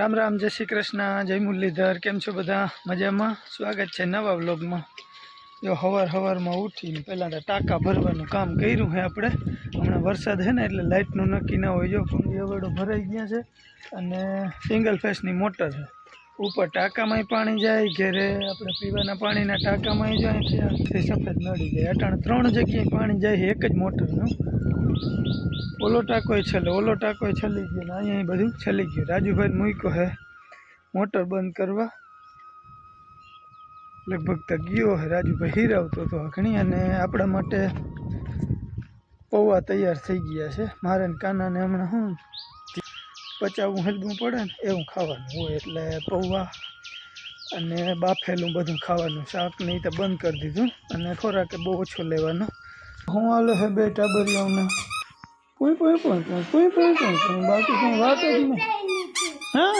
રામ રામ, જય શ્રી કૃષ્ણ, જય મુરલીધર, કેમ છો બધા? મજામાં? સ્વાગત છે નવા વ્લોગમાં. જો હવાર હવારમાં ઉઠીને પહેલાં તો ટાંકા ભરવાનું કામ કર્યું છે આપણે. હમણાં વરસાદ છે ને એટલે લાઇટનું નક્કી ના હોય. જો કુંડી અવેડો ભરાઈ ગયા છે અને સિંગલ ફેસની મોટર છે. ઉપર ટાંકામાંય પાણી જાય, ઘેરે આપણે પીવાના પાણીના ટાંકામાંય જાય, ત્યાંથી સફેદ નડી જાય. અટાણે ત્રણ જગ્યાએ પાણી જાય એક જ મોટરનું. ઓલો ટાંકો છેલ્લે, ઓલો ટાંકો છેલ્લી ગયો ને અહીંયા બધું છેલ્લી ગયું. રાજુભાઈ મૂક્યો હે, મોટર બંધ કરવા. લગભગ તો ગયો હે, રાજુભાઈ હીરાવતો હતો ઘણી અને આપણા માટે પૌવા તૈયાર થઈ ગયા છે. મારે કાનાને હમણાં હું પચાવવું હલવું પડે ને એવું ખાવાનું હોય એટલે પૌવા અને બાફેલું બધું ખાવાનું શાક ને ઈ તો બંધ કરી દીધું અને ખોરાક બહુ ઓછો લેવાનો. હું હાલે હે બે ટાબરિયાઓને કોઈ કોઈ કોઈ કોઈ કોઈ કોઈ કોઈ કોઈ બાકી કોઈ વાત જ નહીં હા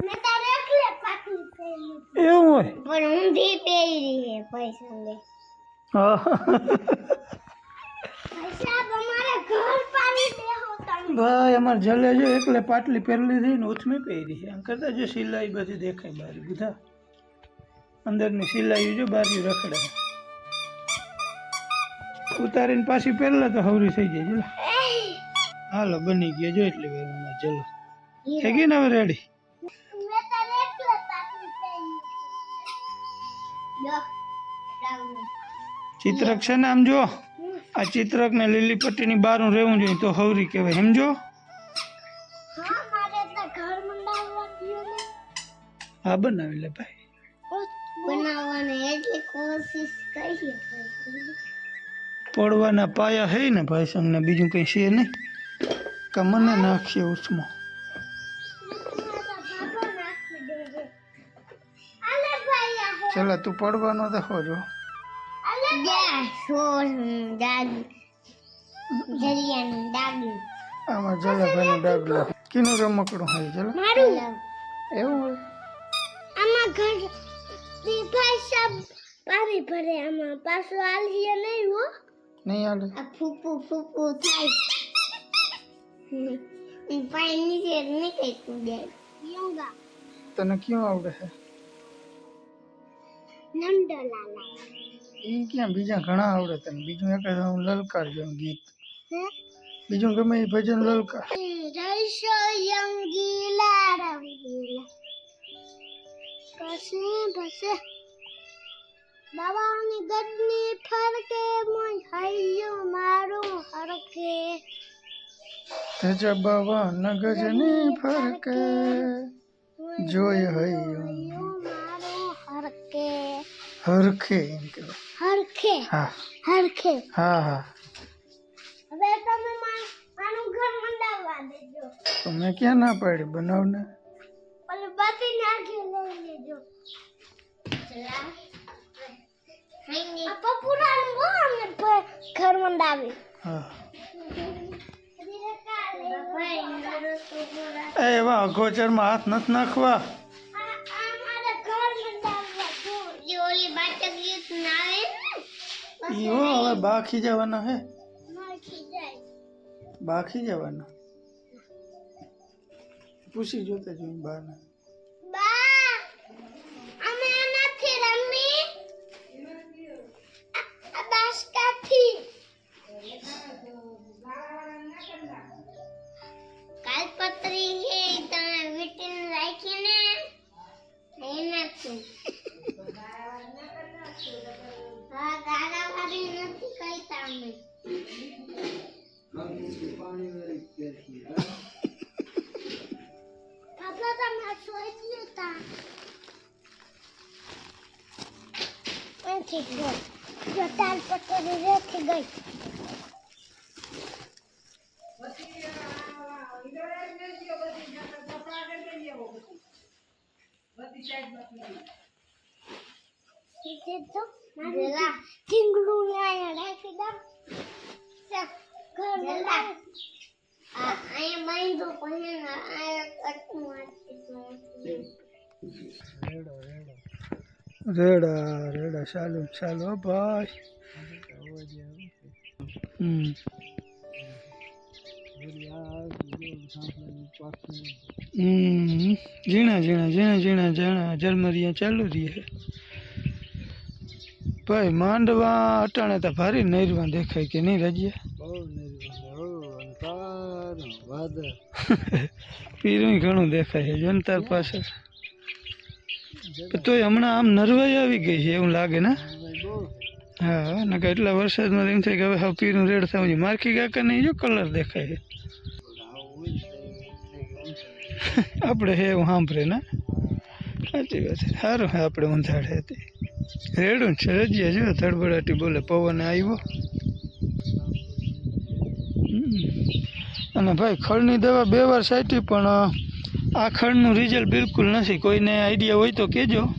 મેં તારે એકલે પાટલી પહેરી એવું હોય પણ ઊંધી પહેરી છે પૈસા લે હા પૈસા તમારે ઘર પાડી દેહો તમે ભાઈ અમારે જલે જો એકલે પાટલી પહેરેલી હતી ને ઓછમી પહેરી છે આમ કરતા જો સિલાઈ બધી દેખાય બારી બધા અંદરની સિલાઈ જો બારી રખડે ઉતારીને પાછી પહેરલા તો હવરી થઈ જાય. જો હાલો બની ગયા. જો એટલી વેરમાં ચલો. થઈ ગઈ ને હવે રેડી ચિત્રક છે ને આમ જો? આ ચિત્રક ને લીલી પટ્ટીની બહારનું રહેવું જોઈએ તો હવરી કહેવાય. સમજો ને. હા બનાવી લે ભાઈ. બનાવવાની એટલી કોશિશ કરી ભાઈ પડવાના પાયા હે ને ભાઈ સંગને બીજું કંઈ છે નહીં. કે મને નાખીએ ઉસમાં. ચલો તું પડવાનો તો હો જો. આમાં જલાભાઈનું ડાગલો કીનું રમકડું હોય ચલો. મારું? એવું હોય. આમાં ઘર ભાઈ સબ પાણી ભરે આમાં. પાછું આલીએ નહીં હો. નહીં હાલે આ ફૂફુ ફૂફુ થાય પાણી નીચે નીકળતું જાય યોગા તને ક્યાં આવડે છે નંદલાલા એ ક્યાં બીજા ઘણા આવડે તને બીજું એક જ હું લલકાર જેવું ગીત હે બીજું ગમે એ ભજન લલકાર રૈસો યંગીલા રંગીલા કસે બસે બાબાની ગદની ફરકે મોય હૈયો મારું હરકે ધજા નગજની ફરકે જોય હૈયો મારું હરકે હરખે એમ કહેવાય. હરખે? હા. હરખે? હા હા. હવે તમે મારું ઘર મંડાવવા દેજો. તો મેં ક્યાં ના પાડી બનાવને? ઓલે બાતી નાખી લઈ લેજો. આ ઘર મંડાવી એવા અગોચરમાં હાથ નથી નાખવા ઈવો હવે બાકી જવાનો હે બાકી જવાનો પૂછી જોતા જોઈ બહાર રેડા રેડા ચાલુ ચાલુ ભાઈ. હમ. હમ ઝીણા ઝીણા ઝીણા ઝીણા ઝીણા ઝરમરિયા ચાલુ રહીએ ભાઈ માંડવા અટાણે તો ભારી નૈરવા દેખાય કે નહીં રજ્યા પીરું ઘણું દેખાય છે જનતાર પાસે તોય હમણાં આમ નરવાઈ આવી ગઈ છે એવું લાગે ને હા નકર એટલા વરસાદમાં એમ થાય કે હવે હવે પીરું રેડ થવું જોઈએ મારખી કાકા નહીં જો કલર દેખાય છે. આપણે હે એવું સાંભળે ને? સાચી વાત છે. સારું, હે, આપણે ઊંધાડે હતી. રેડું છે રજીએ જો ધડબડાટી બોલે, પવન આવ્યો અને ભાઈ ખડની દવા બે વાર સાચી પણ આ ખડનું રિઝલ્ટ બિલકુલ નથી. કોઈને આઈડિયા હોય તો કહેજો.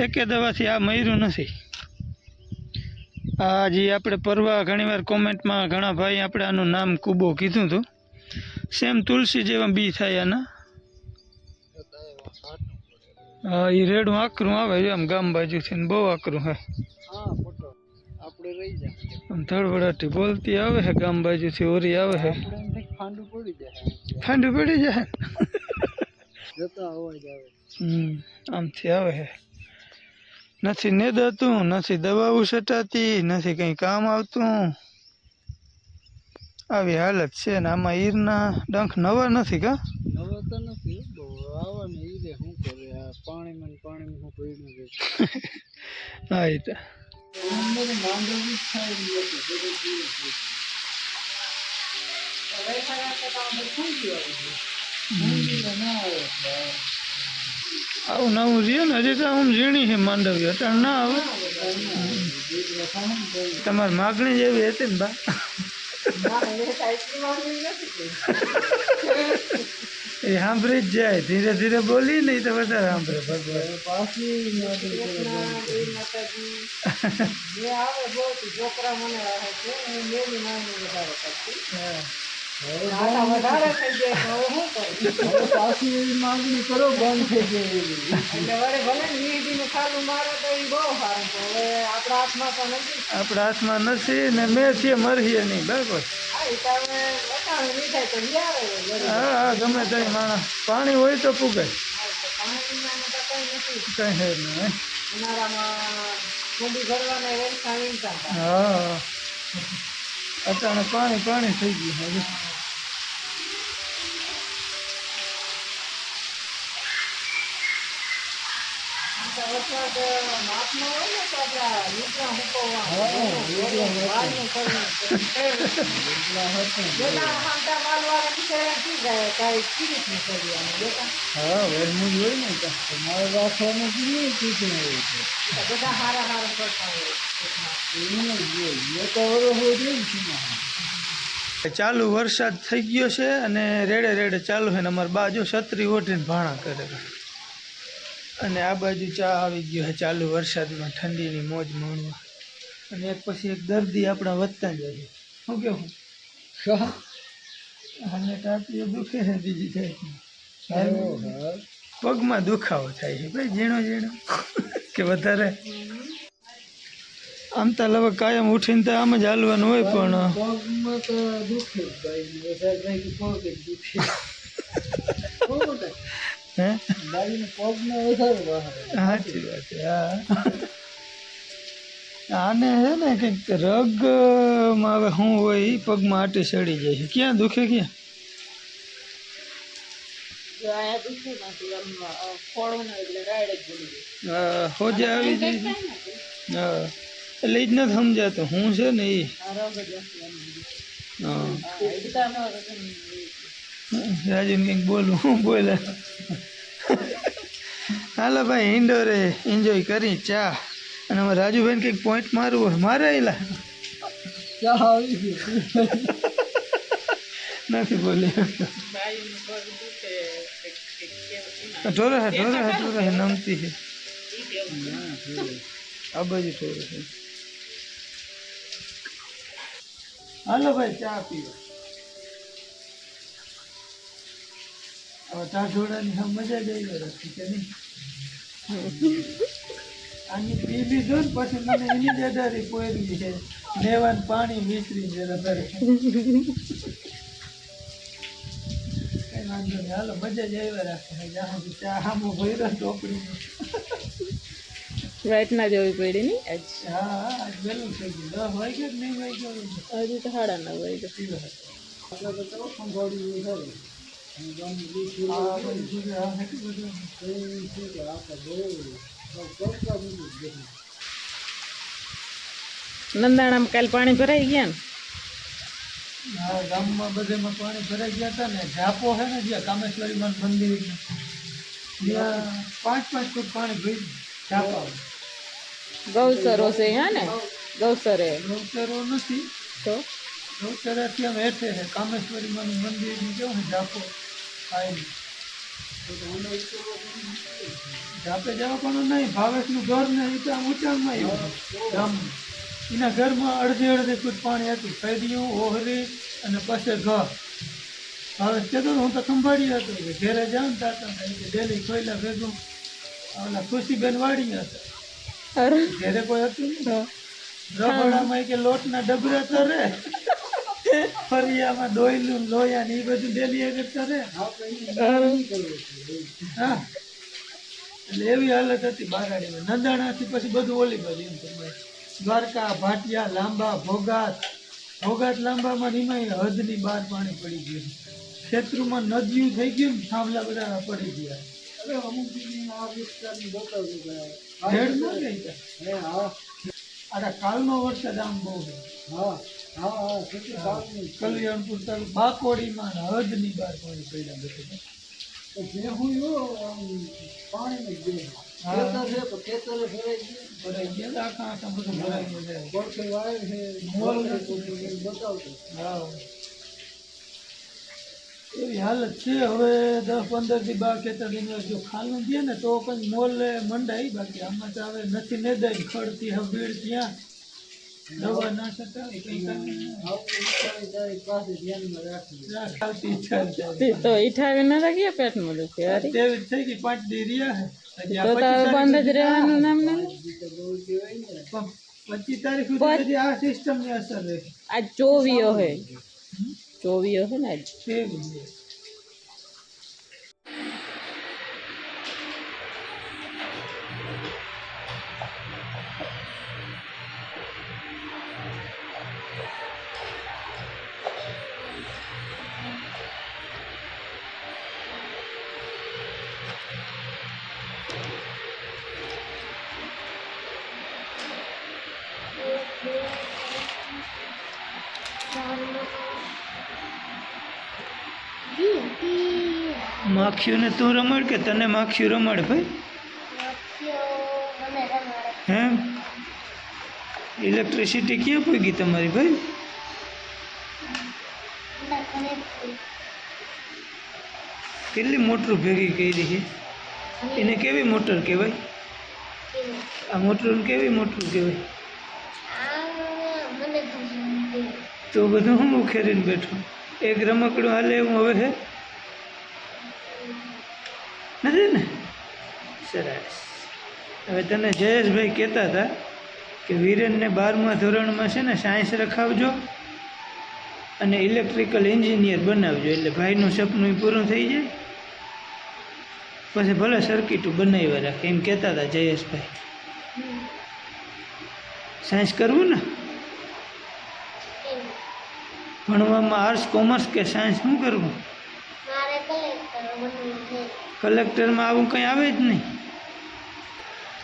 એકે દવાથી આ મર્યું નથી. આ જે આપણે પરવા ઘણીવાર કોમેન્ટમાં ઘણા ભાઈ આપણે આનું નામ કૂબો કીધું હતું. સેમ તુલસી જેવા બી થાય આના હા એ રેડું આકરું આવે છે આમ ગામ છે ને બહુ આકરું હે. આપણે રહી જાય આમ ધડબડાટી બોલતી આવે છે ગામ બાજુથી ઓરી આવે છે ખાંડું પડી જાય ઠંડુ પડી જાય આમથી આવે છે નથી નેદાતું નથી દવાઓ છટાતી નથી કંઈ કામ આવતું. આવી હાલત છે ને આમાં ઈરના ડંખ નવા નથી કા? નવા તો નથી બહુ આવે ને ઈ રે શું કરે આ પાણીમાં ને પાણીમાં શું પડ્યું છે હા એ તો અંદર માંડવી જ થાય ને લોકો બધું પીવે છે. આવું નવું રહ્યું ને હજી તો આમ ઝીણી છે માંડવી. અટાણ ના આવે. તમારી માગણી જેવી હતી ને બા. એ સાંભળી જ જાય. ધીરે ધીરે બોલી નહીં તો વધારે સાંભળે ભગવાન. પાછી માંડવી કરે હવે પાછી એવી માંગણી કરો બંધ થઈ જાય આપણા હાથમાં નથી. ને મેં છીએ મરીએ નહીં બરાબર. હા હા ગમે તે માણસ. પાણી હોય તો પુગાય કઈ હે નહીં હા. અચાનક પાણી પાણી થઈ ગયું. હવે હા વેરમું જ હોય ને તો ચાલુ વરસાદ થઈ ગયો છે અને રેડે રેડે ચાલુ છે ને અમારી બાજુ છત્રી ઓઢીને ભાણા કરે છે. અને આ બાજુ ચા આવી ગયો છે ચાલુ વરસાદમાં ઠંડીની મોજ માણવા. અને એક પછી એક દર્દી આપણા વધતા જાય શું? કેવું અને ટાંટીઓ દુખે છે બીજી થાય પગમાં દુખાવો થાય છે. ભાઈ ઝીણો ઝીણો. કે વધારે? આમ તો લગભગ કાયમ ઉઠીને તો આમ જ હાલવાનું હોય પણ પગમાં તો દુખે ભાઈ. વધારે દુખે. સાચી વાત છે આને છે ને કંઈક રગમાં હવે શું હોય એ પગમાં આટી સડી જાય છે. ક્યાં દુખે ક્યાં? હોજે આવી જાય. હા એટલે એ જ નથી સમજાતું. હું છે ને એ હા રાજુ કંઈક બોલું, હું બોલે. હાલો ભાઈ ઇન્ડોરે એન્જોય કરી, ચા. અને અમારે રાજુભાઈને કંઈક પોઈન્ટ મારવું હોય. મારે આવેલા નથી બોલી. ઢોરે હે, ઢોરે નમતી હે. આ બાજુ ઢોરે હાલો ભાઈ, ચા પીવા હા મજા જ આવી રાખી કે નહીં? આની પી લીધો ને પછી મને એની જ અડારી પોયરી છે. લેવાનું પાણી વિસરી જરા તારે કઈ વાંધો નહીં. હાલો મજા જ આવી રાખે. જ્યાં ચા ભર્યો ટોપડીમાં વાઇટ ના જવી પડી નહીં આજ હા આજ વહેલું થઈ ગયું. દસ વાગ્યા નહીં વાગ્યા? હજી તો સાડા નવ વાગે આ બધું શું આ કેટલું બધું નંદાણામાં કાલ પાણી ભરાઈ ગયા ને? હા ગામમાં બધેમાં પાણી ભરાઈ ગયા હતા ને ઝાપો છે ને જ્યાં કામેશ્વરી માં મંદિર ત્યાં પાંચ પાંચ ફૂટ પાણી ભર્યું ઝાપા. ગૌસરો છે હા ને? ગૌસરે. ગૌચરો નથી. તો? ગૌચરાથી આમ હેઠે છે કામેશ્વરી માં મંદિર કેવું ને ઝાપો? ઝાપે જવા પણ નહીં ભાવેશનું ઘર ને એ તો આમ ઊંચાણમાં આવ્યું. ગામમાં એના ઘરમાં અડધી અડધી ફૂટ પાણી હતું. ફેડિયું ઓહરી અને પછી ઘર. હવે કહેતો હું તો સંભાળી હતો. કે ઘેરે જાઉં તાતા ડેલી કોયલા ભેગું. ઓલા ખુશીબેન વાળી હતા. ઘેરે કોઈ હતું રબડામાં કે લોટના ડબરા તો રે. ફરિયામાં ડોયલું લોયા ને એ બધું ડેલી એ કરતા રે હા. એટલે એવી હાલત હતી બારાડીમાં. નંદાણાથી પછી બધું ઓલી બાજુ એમ દ્વારકા ભાટિયા લાંબા ભોગાત. ભોગાત લાંબામાં નિમાય હદની બહાર પાણી પડી ગયું. ખેતરુમાં નદીયું થઈ ગયું ને થાંભલા બધા પડી ગયા. અરે કાલનો વરસાદ આમ બહુ છે. કલ્યાણપુર તાલુકા બાકોડીમાં હદની બહાર પાણી પડ્યા બધે. છે. હા. એવી હાલત છે. હવે દસ પંદરથી બાર ખેતર જો ખાલું દે ને તો કઈ મોલ મંડાઈ. બાકી આમાં તો હવે નથી ને દઈ ખડતી હવે ભીડ ત્યાં. તે ઈઠાવી ન ગયા પેટમાં દુખે. થઈ ગઈ પાંચ દી રહ્યા છે તો તારે બંધ જ રહેવાનું નામ ને પચીસ તારીખ સુધી આ સિસ્ટમ અસર રહે આજ ચોવીયો હે. ચોવીઓ હે ને આજ. માખીઓને તું રમાડ કે તને માખીઓ રમાડ ભાઈ? હે? ઇલેક્ટ્રિસિટી ક્યાં પૂગી તમારી ભાઈ? કેટલી મોટર ભેગી કરી છે એને કેવી મોટર કહેવાય? આ મોટરને કેવી મોટર કહેવાય? તો બધું હું ઉખેરીને બેઠો. એક રમકડું હાલે એવું હવે હે? નથી ને? સરસ. હવે તને જયેશભાઈ કહેતા હતા કે વિરેનને બારમા ધોરણમાં છે ને સાયન્સ રખાવજો અને ઇલેક્ટ્રિકલ એન્જિનિયર બનાવજો, એટલે ભાઈનું સપનું પૂરું થઈ જાય. પછી ભલે સર્કિટું બનાવ્યા રાખે, એમ કહેતા હતા જયેશભાઈ. સાયન્સ કરવું ને? ભણવામાં આર્ટ્સ કોમર્સ કે સાયન્સ શું કરવું? કલેક્ટરમાં આવું કંઈ આવે જ નહીં.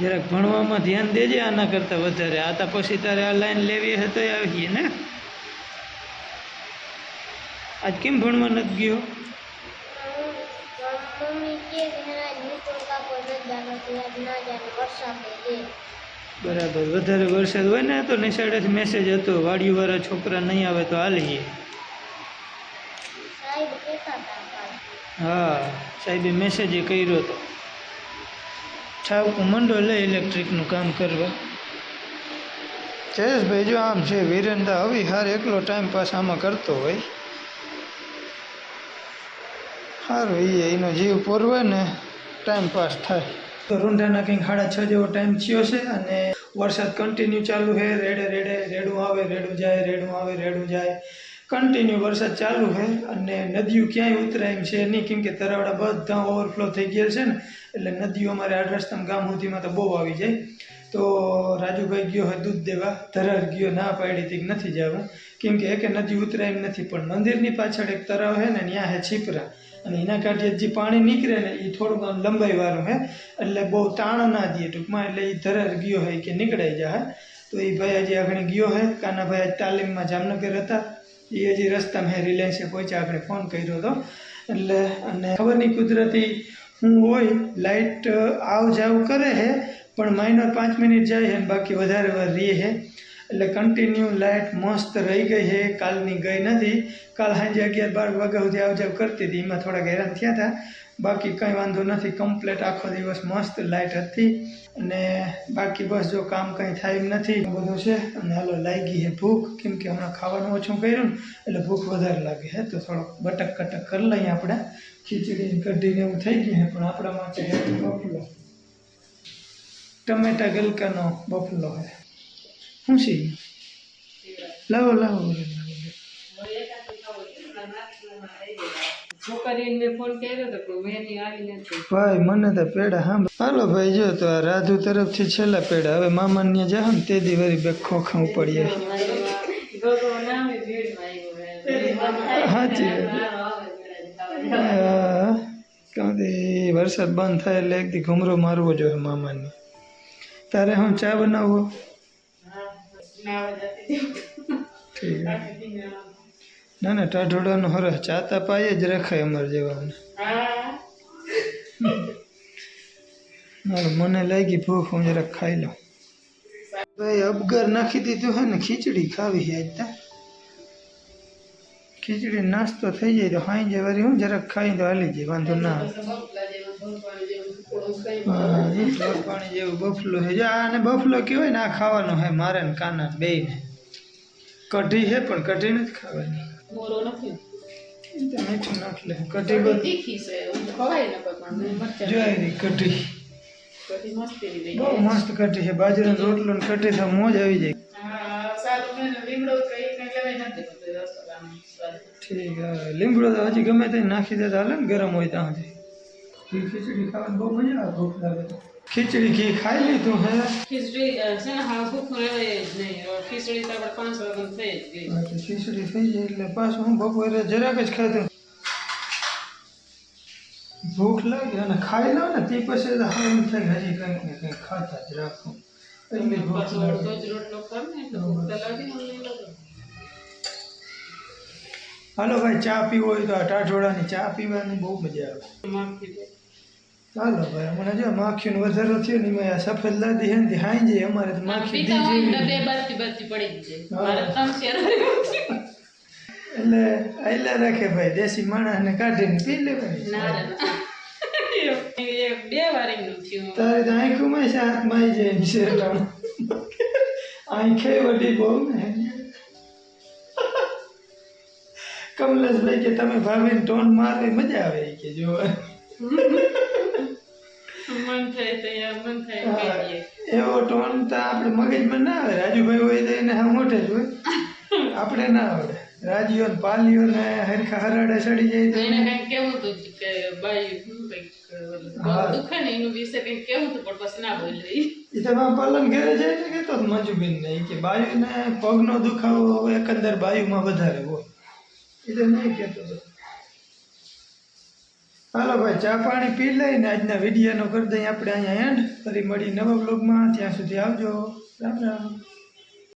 જરાક ભણવામાં ધ્યાન દેજે આના કરતાં વધારે. આ તો પછી તારે આ લાઈન લેવી હે તો આવીએ ને. આજ કેમ ભણવા નથી ગયો? બરાબર. વધારે વરસાદ હોય ને તો નિશાળેથી મેસેજ હતો, વાડીવાળા છોકરા નહીં આવે તો હાલીએ સાહેબ કહેતા હતા કાલ હા, સાહેબે મેસેજે કર્યો હતો છાવકું મંડો લે ઇલેક્ટ્રિકનું કામ કરવા. જયેશભાઈ જો આમ છે વિરેન્દ્ર આવી હાર એકલો ટાઈમ પાસ આમાં કરતો હોય. સારું એ એનો જીવ પોરવે ને ટાઈમ પાસ થાય. તો રૂંઢાના કંઈક સાડા છ જેવો ટાઈમ થયો છે અને વરસાદ કન્ટિન્યુ ચાલુ છે. રેડે રેડે, રેડું આવે, રેડું જાય, રેડું આવે, રેડું જાય. કન્ટિન્યુ વરસાદ ચાલુ છે અને નદીઓ ક્યાંય ઉતરે એમ છે નહીં. કેમ કે તરાવડા બધા ઓવરફ્લો થઈ ગયા છે ને, એટલે નદીઓ અમારે આડરસ્તમ ગામ સુધીમાં તો બહુ આવી જાય. તો રાજુભાઈ ગયો હોય દૂધ દેવા, ધરાર ગયો, ના પાડી હતી કે નથી જવું. કેમ કે એકે નદી ઉતરે એમ નથી, પણ મંદિરની પાછળ એક તરાવ છે ને ત્યાં છે છીપરા. અને એના કાંઠે જે પાણી નીકળે ને એ થોડુંક લંબાઈ વાળું હે, એટલે બહુ તાણ ના દે ટૂંકમાં, એટલે એ ધરાર ગયો હોય કે નીકળાઈ જાય તો એ ભાઈ આજે આગળ ગયો હે, કાનાભાઈ ભાઈ તાલીમમાં જામનગર હતા. એ હજી રસ્તામાં હે, રિલાયન્સે પહોંચ્યા, આપણે ફોન કર્યો હતો એટલે, અને ખબર નહીં કુદરતી હું હોય લાઇટ આવ જાવ કરે છે પણ માઇનર પાંચ મિનિટ જાય છે બાકી વધારે વાર રહે છે એટલે કન્ટિન્યુ લાઇટ મસ્ત રહી ગઈ છે. કાલની ગઈ નથી. કાલ સાંજે અગિયાર બાર વાગ્યા સુધી આવજાવ કરતી હતી. એમાં થોડાક હેરાન થયા હતા. બાકી કંઈ વાંધો નથી. કમ્પ્લેટ આખો દિવસ મસ્ત લાઇટ હતી. અને બાકી બસ જો કામ કંઈ થાય એમ નથી. બધું છે. અને હાલો લાગી છે ભૂખ. કેમ કે હમણાં ખાવાનું ઓછું કર્યું ને, એટલે ભૂખ વધારે લાગે છે. તો થોડોક બટક કટક કરી લઈએ આપણે. ખીચડી કઢીને એવું થઈ ગયું છે. પણ આપણા માટે બફલો. ટમેટા ગલકાનો બફલો છે. શું છે? લાવો લાવો. ભાઈ મને તો પેડા હા હાલો ભાઈ જો તો આ રાધુ તરફથી છેલ્લા પેડા. હવે મામાને ત્યાં જા ને તે દી વરી બે ખોખા પડીએ ગોગો નામે ભીડમાં આવ્યો સાચી વરસાદ બંધ થાય એટલે એક દી ઘુમરો મારવો જોઈએ મામાને. તારે હું ચા છે. ના ના ટાઢોડાનો હરસ ચાતા પાયે જ રખાય અમારે જેવાને હાલો મને લાગી ભૂખ હું જરાક ખાઈ લઉં ભાઈ અબગર નાખી દીધું હે ને ખીચડી ખાવી છે આજ તો ખીચડી નાસ્તો થઈ જાય તો ખાઈ જાય વળી હું જરાક ખાઈ તો હાલી જાય વાંધો ના આવે હા, એ ઢોર પાણી જેવું બફલો છે. જો આને બફલો કહેવાય ને આ ખાવાનો હે મારે ને કાના બે ને. કઢી છે પણ કઢી નથી ખાવાની. મોરો નથી. મીઠું નાખ લે કઢી જોઈ બહુ મસ્ત કઢી છે. બાજરાનો રોટલો ને કઢી તો મોજ આવી જાય. ઠીક લીમડો તો હજી ગમે તે નાખી દે હાલે ને ગરમ હોય ત્યાં સુધી. ઘી ખીચડી ખાવાની બહુ મજા આવે ભૂખ લાગે તો. ખીચડી ઘી ખાઈ લીધું હે. ખીચડી છે ને હા ભૂખ જ નહીં. ખીચડી તો આપણે પાંચ વાગ્યા થઈ જ ગઈ. ખીચડી થઈ જાય એટલે પાછું હું બપોરે જરાક જ ખાધું ભૂખ લાગે અને ખાઈ લઉં ને તે પછી તો હા એમ થાય હજી કંઈક ને કંઈક ખાતા જ રાખું. એટલી ભૂખ લાગે. હાલો ભાઈ ચા પીવો હોય તો આ ટાઢોળાની ચા પીવાની બહુ મજા આવે. ચાલો ભાઈ હમણાં જો માખીનો વધારો થયો ને એમાં આ સફેદ લાદી હે ને હાઈ જાય અમારે તો માખી બે બારથી બારથી પડી જ જાય. મારે ત્રણ શેર એટલે આયલા રાખે ભાઈ દેશી માણસને કાઢીને પી લે બે વાર તારે તો આંખોમાં છે હાથમાં આવી જાય એટલે આંખે વડી બહુ ને. કમલેશભાઈ કે તમે ભાભીને ટોન મારે મજા આવે કે જો એવો ટોન તો આપણે મગજમાં ના આવે. રાજુભાઈ હોય તો એને મોઢે જ હોય. આપણે ના આવડે. રાજીઓ ને પાલીઓ ને હરખા હરાડે ચડી જાય તો એને કઈ કેવું હતું કે બાઈ દુખે ને એનું વિશે કઈ કેવું હતું પણ પછી ના બોલ્યો એ તો પાલન ઘરે જાય ને કહેતો મંજુબેન ને કે બાયુને પગનો દુખાવો એકંદર બાયુમાં વધારે હોય. એ તો નહીં કહેતો હતો. હાલો ભાઈ, ચા પાણી પી લઈને આજના વિડીયોનો કરી દઈએ આપણે અહીંયા એન્ડ ફરી મળી નવા બ્લોગમાં ત્યાં સુધી આવજો. રામ રામ.